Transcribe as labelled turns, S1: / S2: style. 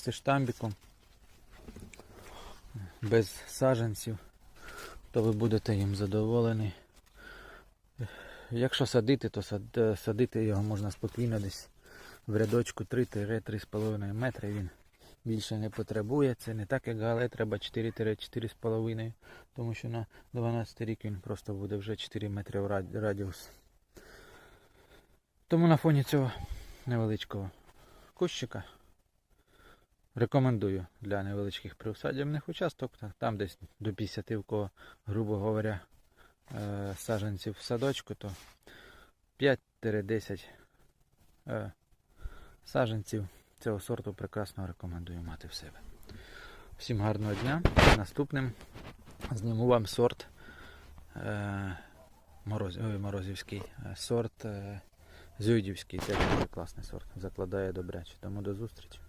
S1: Це штамбіком. Без саджанців, то ви будете їм задоволені. Якщо садити, то садити його можна спокійно десь в рядочку 3-3,5 метри. Він більше не потребує. Це не так, як гале, треба 4-4,5, тому що на 12 рік він просто буде вже 4 метри в радіус. Тому на фоні цього невеличкого кущика рекомендую для невеличких приусадібних участок, там десь до 50 у кого, грубо говоря, е, саджанців в садочку, то 5-10 е, саджанців цього сорту прекрасно рекомендую мати в себе. Всім гарного дня. Наступним зніму вам сорт е, мороз, ой, морозівський, сорт Зюйдівський. Це дуже класний сорт. Закладає добряче. Тому до зустрічі.